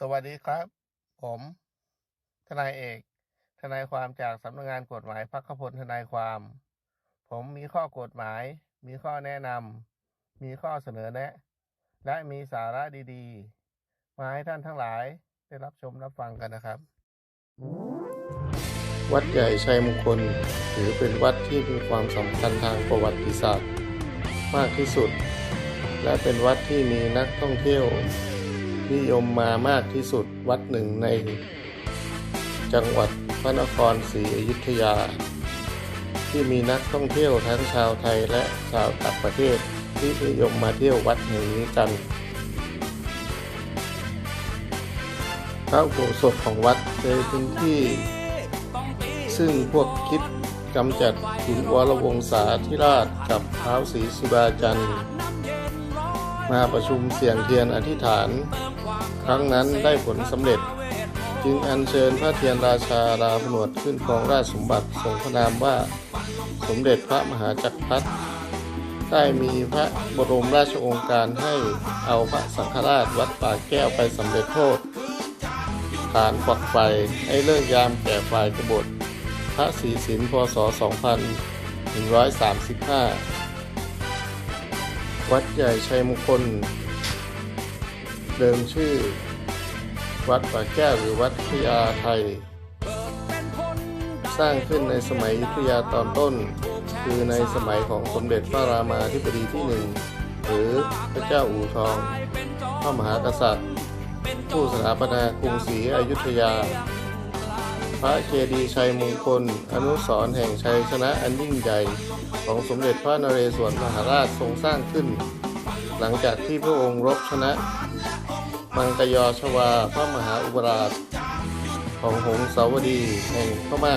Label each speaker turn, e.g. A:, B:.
A: สวัสดีครับ ผม ทนายเอก ทนายความจากสำนักงานกฎหมายพักขพลทนายความ ผมมีข้อกฎหมาย มีข้อแนะนำมีข้อเสนอแนะ และมีสาระดีๆ มาให้ท่านทั้งหลายได้รับชมรับฟังกันนะครับ วัดใหญ่ชัยมงคลถือเป็นวัดที่มีความสำคัญทางประวัติศาสตร์ มากที่สุด และเป็นวัดที่มีนักท่องเที่ยว นิยมมามากที่สุดวัดหนึ่งใน จังหวัดพระนครศรีอยุธยา ที่มีนักท่องเที่ยวทั้งชาวไทยและชาวต่างประเทศที่นิยมมาเที่ยววัดแห่งนี้กัน พระอุโบสถของวัดเป็นพื้นที่ ซึ่งพวกคิดกำจัดขุนวรวงศาธิราชกับเท้าวศรีสุดาจันทร์ มาประชุมเสียงเทียนอธิษฐาน ครั้งนั้นได้ผลสำเร็จ จึงอัญเชิญพระเทียนราชาลาผนวดขึ้นครองราชสมบัติทรงพระนามว่าสมเด็จพระมหาจักรพรรดิได้มีพระบรมราชองค์การให้เอาพระสังฆราชวัดป่าแก้วไปสำเร็จโทษฐานฝักไฟให้เลิกยามแก่ฝ่ายกบฏ พระศรีสินพศ 2135 วัดใหญ่ชัยมงคล เดิมชื่อ วัดป่าแก้วหรือวัดพญาไทย สร้างขึ้นในสมัยยุธยาตอนต้น คือในสมัยของสมเด็จพระรามาธิบดีที่หนึ่งหรือพระเจ้าอู่ทอง พระมหากษัตริย์ ผู้สถาปนากรุงศรีอยุธยา พระเจดีย์ชัยมงคล อนุสรแห่งชัยชนะอันยิ่งใหญ่ ของสมเด็จพระนเรศวรมหาราชทรงสร้างขึ้น หลังจากที่พระองค์รบชนะ มังกยอชวาพระมหาอุปราช ของหงสาวดีแห่งพม่า